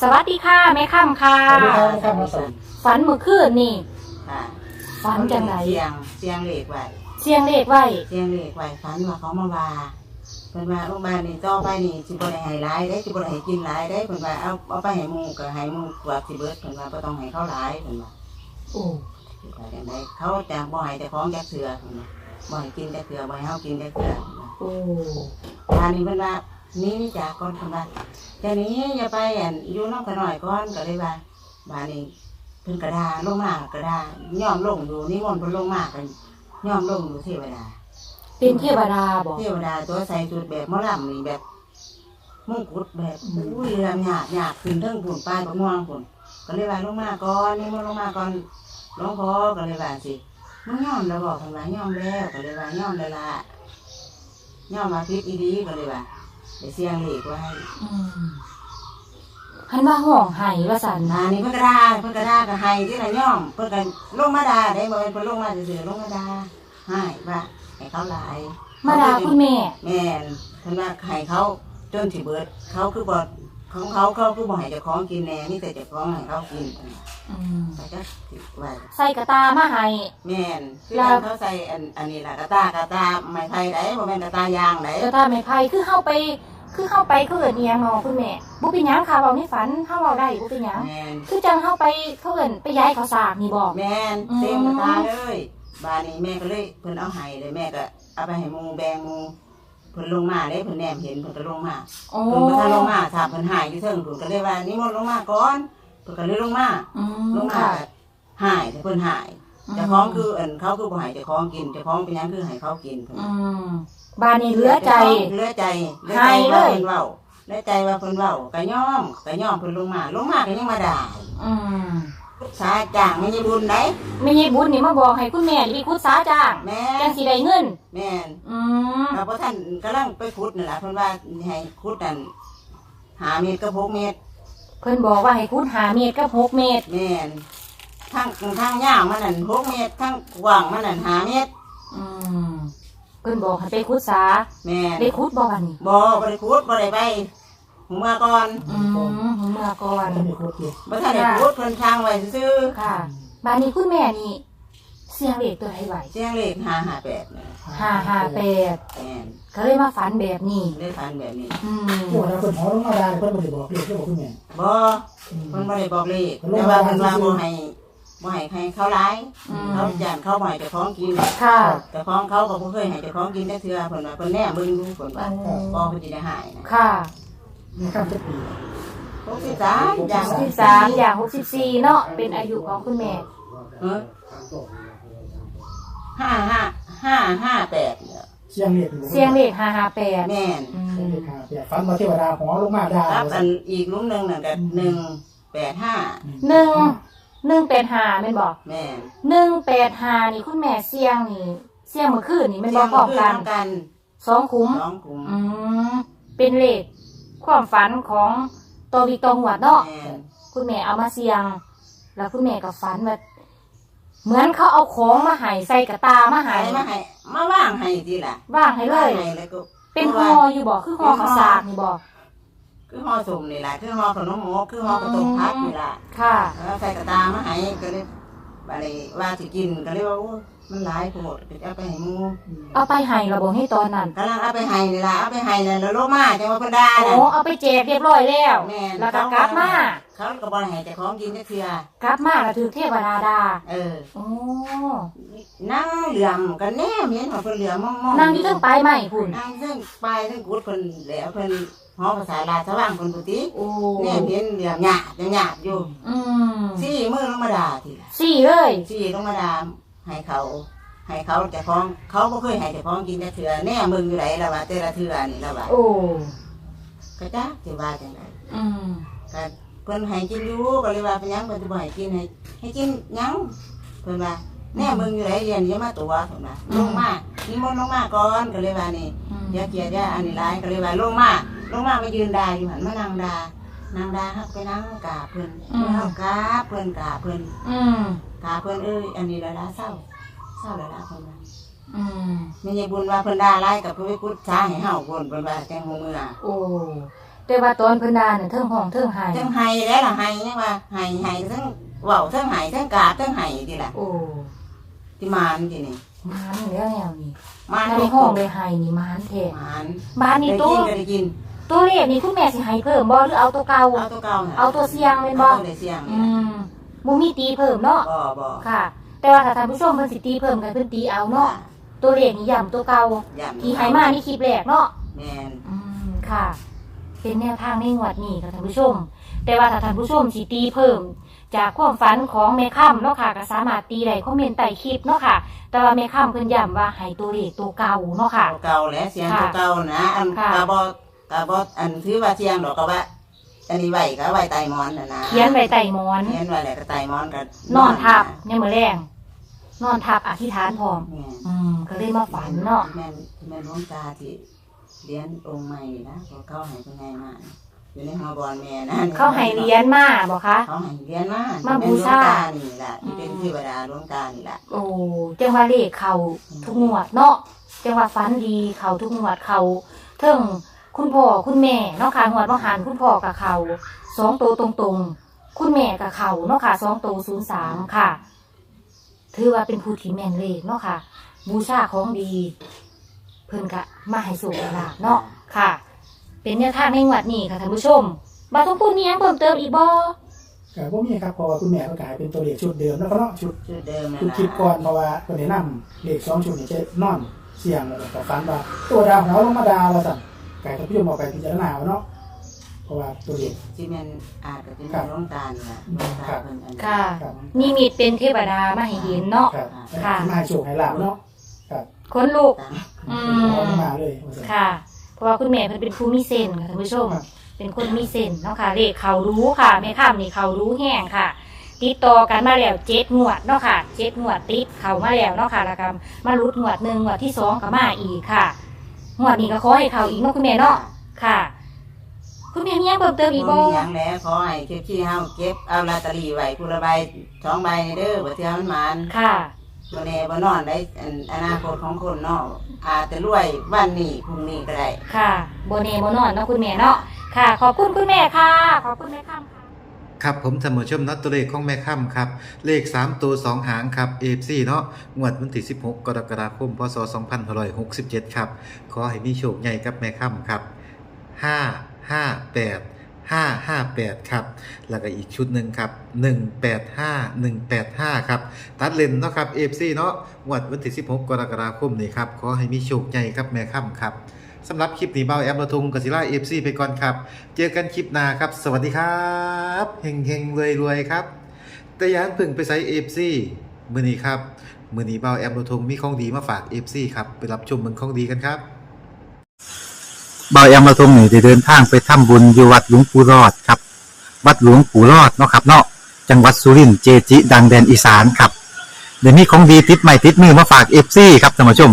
สวัสดีค่ะแม่ค่ำค่ะ สวัสดีครับครับมาสอนฝันเมื่อคืนนี่ ค่ะฝันจังไหนเสียงเสียงเหล็กไว้เสียงเลขไว้ เสียงเหล็กไว้ฝันว่าเขามาว่าเพิ่นว่าโรงพยาบาลนี่ต่อไปนี่สิบ่ได้ให้หลายได้สิบ่ได้ให้กินหลายได้เพิ่นว่าเอาเอาไปให้หมู่ก็ให้หมู่กว่าสิเบิดเพิ่นว่าบ่ต้องให้เขาหลายเพิ่นว่าโอ้ว่าจังไดเขาจะบ่ให้เจ้าของจักเทื่อเพิ่นว่าบ่ให้กินจักเทื่อบ่ให้เฮากินจักเทื่อเพิ่นว่าโอ้บ้านนี้เพิ่นว่า หนี่จากก่อนเพิ่นว่าจะหนี้อย่าไปอันอยู่นอกกันหน่อยก่อนก็เลยว่าบ้านนี้เพิ่นกระดาลงมากระดาย่อมลงอยู่นิมนต์เพิ่นลงมากันย่อมลงอยู่เทวดา เป็นเทวดาบอกเทวดาตัวใส่ชุดแบบหมอลำนี่แบบมงกุฎแบบอุ้ยลำหยาบหยาบขึ้นเทิงปุ่นปลายประม่วงปุ่นก็เลยว่าลงมาก่อนนี่มันลงมาก่อนหลวงพ่อก็เลยว่าสิมึงยอมแล้วบอกทำไมยอมแล้วก็เลยว่ายอมแล้วละยอมมาพิษอีดีก็เลยว่า ไปเสียงเหล็กไว้อืมหันมาห้องไห้ว่าสันนานี่เพิ่นกระดาเพิ่นกระดาก็ให้ที่ละย่อมเพิ่นก็ลงมาดาได้บ่เป็นเพิ่นลงมาซื่อๆลงมาดาให้ว่าให้เขาหลาย มาดาคุณแม่ แม่นเพิ่นว่าให้เขาจนสิเบิด เขาคือบ่ของเขาเขาคือบ่ให้เจ้าของกินแน่มีแต่เจ้าของให้เขากินอืมก็จะสิไว้ใส่กระตามาให้ แม่นคือแล้ว เขาใส่อันอันนี้ล่ะกระตากระตาไม้ไผ่ได้บ่แม่นกระตายางได้ กระตาไม้ไผ่คือเข้าไป คือเข้าไปเขาเอินเอียงเนาะคุณแม่บุเป็นหยังค่ะเบาในฝันเข้าเราได้บุเป็นหยังแม่นคือจังเข้าไปเขาเอินไปย้ายเขาวสากนี่บอก แม่นอืม เต็มกระตาเลยบ้านนี้แม่ก็เลยเพิ่นเอาให้เลยแม่ก็เอาไปให้หมู่แบ่งหมู่เพิ่นลงมาได้เพิ่นแนมเห็นเพิ่นก็ลงมาโอ้เพิ่นบ่ทันลงมาถามเพิ่นหายอยู่เทิงเพิ่นก็เลยว่านิมนต์ลงมาก่อนเพิ่นก็เลยลงมาอืมลงมาค่ะ ก็หายแต่เพิ่นหายเจ้าของคืออันเขาคือบ่ให้เจ้าของกินเจ้าของเป็นหยังคือให้เขากินเพิ่น อืม บ้านนี้เหลือใจ เหลือใจเหลือให้ใจเลว่ายเพิ่นเว้าเหลือใจว่าเพิ่นเว้าก็ยอมก็ยอมเพิ่นลงมาลงมาก็ยังมาด่าอืมสาจ้างไม่ใช่บุญได้ไม่ยายบุญนี่มาบอกให้คุณแม่ไปคุดสาจ้างแม่จังสิได้เงิน แม่นอืมแล้วพอท่านกำลังไปขุดนั่นล่ะเพิ่นว่าให้ขุดนั่นหาเม็ดกับหกเม็ดเพิ่นบอกว่าให้คุดหาเมตรกับหกเมตร แม่นทั้งทั้งยาวมันนั่นหกเม็ดทั้งกว้างมันนั่นหาเม็ดอืม เพิ่นบอกให้ไปคุดสาแม่นได้คุดบ่วันนี้บ่บ่ได้ขุดบ่ได้ไปหูมาก่อนอืมหูเมื่อก่อนจะมีครบอยู่บ่ทันได้ขุดเพิ่นทางไว้ซื่อค่ะบ้านนี้คุณแม่นี่เสียงเลขตัวไหนไหวๆเสียงเลข558นี่ห้าห้าแปดแม่นก็เลยมาฝันแบบนี้ ได้ฟันแบบนี้อืมโอ้แล้วคนหอลงมาได้เพิ่นบ่ได้บอกเรียกเรียกบอกคุณแม่บ่อืมเพิ่นบ่ได้บอกเลขแต่ว่าเพิ่นว่าบ่ให้ บ่ให้ใครเขาหลายอืม เขาย่านเขาบ่ให้เจ้าของกินค่ะเจ้าของเขาก็บ่เคยให้เจ้าของกินได้เทื่อเพิ่นว่าเพิ่นแน่เบิ่งดูเพิ่นว่าบ่เพิ่นสิได้หายนะค่ะมีข้ามจะปี63อย่างสิบสามอย่างหกสิบสี่เนาะเป็นอายุของคุณแม่เออห้าห้าห้าห้าแปดเนี่ยเสียงเรียกอยู่เสียงเลขห้าห้าแปดแม่นอืเสียงมเรียกหาเปียฟันมาเทวดาหอลงมาได้ครับอันอีกลุงหนึ่งน่ะก็หนึ่งแปดห้าหนึ่ง หนึ่งแปดห้าแม่นบอกแม่นหนึ่งแปดห้านี่คุณแม่เสียงนี่เสียงเมื่อคืนนี่แม่นบอกพร้อมกันเสียงกันสองคุ้ม สองกลุ่มอืมเป็นเลขความฝันของตัววิกตองหวดเนาะแม่นคุณแม่เอามาเสียง แล้วคุณแม่ก็ฝันแบบเหมือนเขาเอาของมาใหายใส่กระตามาใหาหายยมาให้มาว่างให้ทีละว่างให้เลยว่างให้แล้วก็เป็นห่ออยู่บอกคือห่อข้าวสากนี่บอก คือห่อสุ่มนี่แหละคือห่อขนมหมกคือห่อกระตุกพัดนี่แหละค่ะ แล้วใส่กระตามาให้ก็เลยบาเลยว่าสิกินก็เลยว่าโอ้ มันหลายโพดก็จะเอาไปให้หมูเอาไปใหายระบบให้ตอนนั้นกำลังเอาไปให้นี่ล่ะเอาไปให้แล้วแล้วโลมาจังว่าเพิ่นด่าโอ้น่ะเอาไปแจกเรียบร้อยแล้วแม่นแล้วก็กลับมาเขาก็บ่ให้เจ้าของกินจักเทื่อกลับมาแล้วถือเทวดาดาเออโอ้นั่งเหลื่อมกันแน่เห็นว่าเพิ่นเหลื่อมมองๆนั่งอยู่ตั้งปลายไม้พุ่นนั่งซึ่งปลายซึ่งกุดเพิ่นแล้วเพิ่นหอภาษาลาวสว่างเพิ่นปุติโอ้แน่เห็นเหลื่อมหยาบหยาบอยู่อืมสี่มือลงมาด่าทีละสี่เลย สี่ลงมาด่า ให้เขา ให้เขาเจ้าของเขาบ่เคยให้เจ้าของกินจักเทื่อแน่มึงอยู่ไหนล่ะว่าแต่ละเทื่อนี่ล่ะว่าโอ้ก็จ้าสิว่าจังไดอืมก็เพิ่นให้กินอยู่ก็เลยว่าเป็นหยังเพิ่นสิบ่ให้กินให้ให้กินหยังเพิ่นว่าแน่มึงอยู่ไหนเรียนอย่ามาตัวเพิ่นว่าลงมานิมนต์ลงมาก่อนก็เลยว่านี่ อืมอย่าเกลียดอย่าอันนี้ร้ายก็เลยว่าลงมาลงมามายืนด่าอยู่หันมานั่งด่า นางด่าฮักไปนั่งกราบเพิ่นเพิ่นเฮากราบเพิ่นกราบเพิ่นอืมกราบเพิ่นเอ้ยอันนี้ละละเศร้าเศร้าละละเพิ่นว่าอืมแม่ยายบุญว่าเพิ่นด่าร้ายกับเพิ่นไปกุดช้าให้เฮาเพิ่นเพิ่นว่าจังหูเมื่อโอ้แต่ว่าตอนเพิ่นด่าน่ะเทิงห้องเทิงไห้ทั้งไห้แล้วล่ะไห้ยังว่าไห้ไห้ทั้งเว้าทั้งไห้ทั้งกราบทั้งไห้ทีละโอ้ที่มานที่นี่มานแล้วแนวนี้มานถ้าในห้องได้ไห้นี่มานแท้มานบ้านได้นี่ตักิวนก็ได้กิน ตัวเลขนี่คุณแม่สิให้เพิ่มบ่หรือเอาตัวเก่าเอาตัวเก่าน่ะเอาตัวเสียงแม่นบ่เอาตัวได้เสียงอืมบ่มีตีเพิ่มเนาะบ่บ่ค่ะ แต่ว่าถ้าท่านผู้ชมเพิ่นสิตีเพิ่มกันเพิ่นตีเอาเนาะตัวเลขนี่ย้ำตัวเก่าย่ำที่ให้มานี่คลิปแรกเนาะแม่นอืมค่ะ เป็นแนวทางในงวดนี้ค่ะท่านผู้ชม แต่ว่าถ้าท่านผู้ชมสิตีเพิ่ม จากความฝันของแม่ค่ำเนาะค่ะก็สามารถตีได้คอมเมนต์ใต้คลิปเนาะค่ะ แต่ว่าแม่ค่ำเพิ่นย้ำว่าให้ตัวเลขตัวเก่าเนาะค่ะ ตัวเก่าแหละเสียงค่ะตัวเก่านะอันค่ะกะบ่ กะบ่อันถือว่าเสียงดอกก็ว่า อันนี้ไว้ก็ไว้ใต้หมอนน่ะนะเขียนไว้ใต้หมอน เขียนไว้แล้วก็ใต้หมอนก็นอนทับเนี่ยามมื้อแรงนอนทับอธิษฐานพร้อม แม่นอืมก็เลยมาฝันเนาะแม่นแม่นหลวงตาที่เรียนองค์ใหม่นี่นะเพราะเขาให้เป็นไงมาอยู่ในหอบอนแม่นะเขาให้เหรียญมาบ่คะ เขาให้เรียนมามาแนบูชาหลวงตานี่ล่ะที่เป็นเทวดาหลวงตานี่ล่ะ โอ้จังว่าเลขเขาทุกงวดเนาะจังว่าฝันดีเขาทุกงวดเขาเทิง คุณพ่อคุณแม่เนาะค่ะงวดว่หันคุณพ่อกับเขาสองตัวตรงๆ คุณแม่กับเขาเนาะค่ะสองตัวศูนย์สามค่ะ ถือว่าเป็นผู้ที่แม่นเลขเนาะค่ะ บูชาของดี เพิ่นกะมาให้สูงลาบเนาะค่ะ เป็นแนวทางในงวดนี้ค่ะท่านผู้ชมบาต้องพูดมีหยังเพิ่มเติมอีกบ่ก็บ่มีครับเพราะว่าคุณแม่ก็กลายเป็นตัวเลขชุดเดิมแล้วก็เนาะชุดชื่อเดิมนั่นชุดล่ะคลิปก่อนเพราะว่าคนแนะนำเลขสองชุดนี่จะนอนเสียงแล้วก็ฝันว่าตัวดาวหัวลงมาดาวว่าสั่น ไก่ท่านผู้ชมเอาไปพิจารณาเอาเนาะเพราะว่าตัวเลขที่แม่นอาจจะเป็นครับหลวงตานี่ล่ะหลวงตาครับเพิ่นอันนี้ค่ะ ครับ นิมิตเป็นเทวดามาให้เห็นเนาะ ครับค่ะที่มาให้โชคให้ลาบเนาะครับคนลูก ตามอืเอามมาเลยว่าซั่น ค่ะ เพราะว่าคุณแม่เพิ่นเป็นผู้มีเซนส์ค่ะท่านผู้ชม ครับ เป็นคนมีเซนส์เนาะค่ะ เลขเขารู้ค่ะแม่ข้ามนี่เขารู้แห้งค่ะ ติดต่อกันมาแล้วเจ็ดงวดเนาะค่ะเจ็ดงวดติดเขามาแล้วเนาะค่ะแล้วก็มารุดงวดหนึ่งงวดที่สองก็มาอีกค่ะ งวดนี้ก็ขอให้เขาอีกเนาะคุณแม่เนาะค่ะ คุณแม่มีหยังเพิ่มเติมอีกบ่บ่มีหยังแล้วขอให้เก็บที่เฮาเก็บเอาลอตเตอรี่ไว้ผู้ละใบสองใบนี่เด้อบ่เทื่อมันหมานค่ะ บ่แน่บ่นอนได้อันอนาคตของคนเนาะอาจจะรวยวันนี้พรุ่งนี้ก็ได้ ค่ะโบเนโบนอนเนาะคุณแม่เนาะค่ะ ขอบคุณคุณแม่ค่ะ ขอบคุณแม่ข้ามค่ะ ครับผมเสมอชมนัดตัวเลขของแม่ค่ำครับ เลข 3 ตัว 2 หางครับ AFC เนาะงวดวันที่ 16 กรกฎาคม พศ 2567 ครับ ขอให้มีโชคใหญ่กับแม่ค่ำครับ 5 5 8 5 5 8 ครับ แล้วก็อีกชุดหนึ่งครับ 185 185 ครับ ตัดเลนเนาะครับ AFC เนาะงวดวันที่ 16 กรกฎาคมนี่ครับ ขอให้มีโชคใหญ่กับแม่ค่ำครับ สำหรับคลิปนี้เบาแอมระทุงกศิล่า AFC ไปก่อนครับ เจอกันคลิปหน้าครับ สวัสดีครับเฮงเฮงรวยรวยครับ แต่ยานพึ่งไปใส่เอฟซีมือนี้ครับ มือนี้เบาแอมโรทงมีของดีมาฝากเอฟซีครับ ไปรับชมมืองของดีกันครับเบาแอมมาทรงนี่เดินทางไปทำบุญอยู่วัดหลวงปู่รอดครับ วัดหลวงปู่รอดเนาะครับเนาะจังหวัดสุรินทร์เจจิ ดังแดนอีสานครับเดี๋ยวนี้ของดีติดใหม่ติดมือมาฝากเอฟซีครับท่านผู้ชม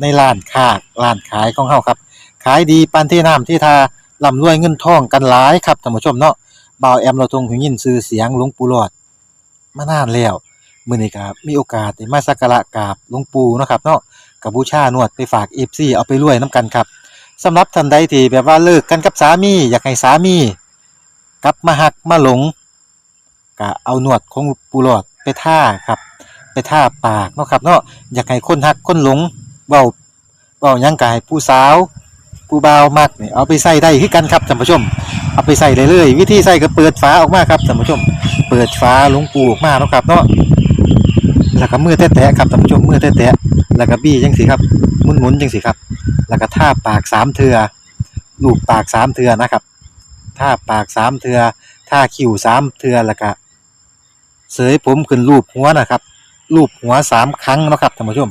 ในร้านค้าร้านขายของเฮาครับ ขายดีปานที่น้ำที่ทาร่ำรวยเงินทองกันหลายครับท่านผู้ชมเนาะบ่าวแอมเราทรงหูยินชื่อเสียงหลวงปู่หลอด มานานแล้วมื้อนี้ก็มีโอกาสได้มาสักการะกราบหลวงปู่เนาะครับเนาะกับบูชานวดไปฝาก FC เอาไปรวยนํกันครับสำหรับท่านใดที่แบบว่าเลิกกันกับสามี อยากให้สามีกลับมาหักมาหลงก็เอาหนวดของปูหลอดไปท่าครับ ไปท่าปากเนาะครับเนาะอยากให้คนหักคนหลง เว้าเว้ายังกายผู้สาวผู้บ่าวมักนี่เอาไปใส่ได้คือกันครับท่านผู้ชม เอาไปใส่ได้เลยวิธีใส่ก็เปิดฝาออกมาครับท่านผู้ชม เปิดฝาลวงปูออกมาเนาะครับเนาะแล้วก็มือแตะๆครับท่านผู้ชมมือแตะๆแล้วก็บี้จังสิครับหมุนๆจังสิครับ แล้วก็ท่าปากสามเทือลูบปากสามเทือนะครับท่าปากสามเทือท่าคิ้วสามเทือแล้วก็เสยผมขึ้นรูปหัวนะครับรูปหัวสามครั้งนะครับท่านผู้ชม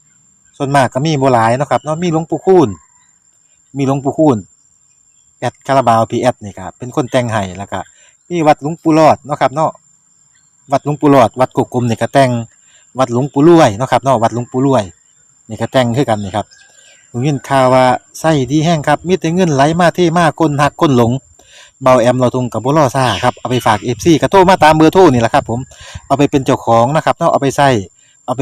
ส่วนมากก็มีโบหลายเนาะครับเนาะมีหลวงปู่คูณมีหลวงปู่คูณแอดคาราบาวพีแอดนี่ครับเป็นคนแต่งให้แล้วก็มีวัดหลวงปู่รอดเนาะครับเนาะวัดหลวงปู่รอด วัดกกกลมนี่ก็แต่งวัดหลวงปู่รวยเนาะครับเนาะวัดหลวงปู่รวยนี่ก็แต่งคือกันนี่ครับผมยินข่าวว่าไส้ดีแห้งครับมีแต่เงินไหลมาเทมาคนหักคนหลงเบาแอมเราทุงกับบุรอซ่าครับเอาไปฝากเอฟซีกระโทรมาตามเบอร์โทรนี่แหละครับผมเอาไปเป็นเจ้าของนะครับเนาะเอาไปใส่เอาไป